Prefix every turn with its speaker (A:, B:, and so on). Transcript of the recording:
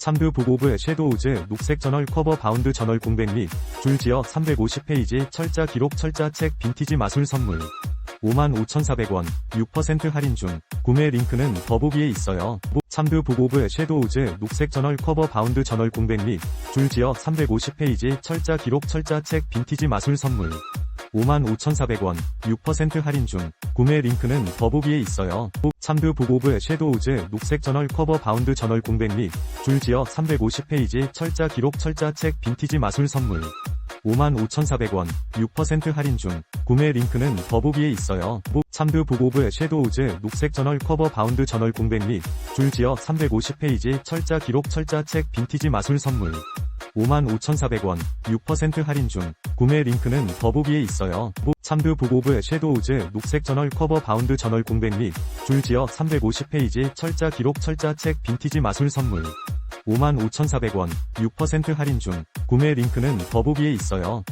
A: 참드 부고브의 섀도우즈 녹색 저널 커버 바운드 저널 공백 및 줄지어 350페이지 철자 기록 철자 책 빈티지 마술 선물. 55,400원 6% 할인 중. 구매 링크는 더보기에 있어요. 참드 부고브의 섀도우즈 녹색 저널 커버 바운드 저널 공백 및 줄지어 350페이지 철자 기록 철자 책 빈티지 마술 선물 55,400원 6% 할인 중 구매 링크는 더보기에 있어요. 참드 부고브의 섀도우즈 녹색 저널 커버 바운드 저널 공백 및 줄지어 350페이지 철자 기록 철자 책 빈티지 마술 선물 55,400원 6% 할인 중 구매 링크는 더보기에 있어요. 참드 부고브의 섀도우즈 녹색 저널 커버 바운드 저널 공백 및 줄지어 350페이지 철자 기록 철자 책 빈티지 마술 선물 55,400원 6% 할인 중 구매 링크는 더보기에 있어요. 참드 부고브의 섀도우즈 녹색 저널 커버 바운드 저널 공백 및 줄지어 350페이지 철자 기록 철자 책 빈티지 마술 선물 55,400원 6% 할인 중 구매 링크는 더보기에 있어요.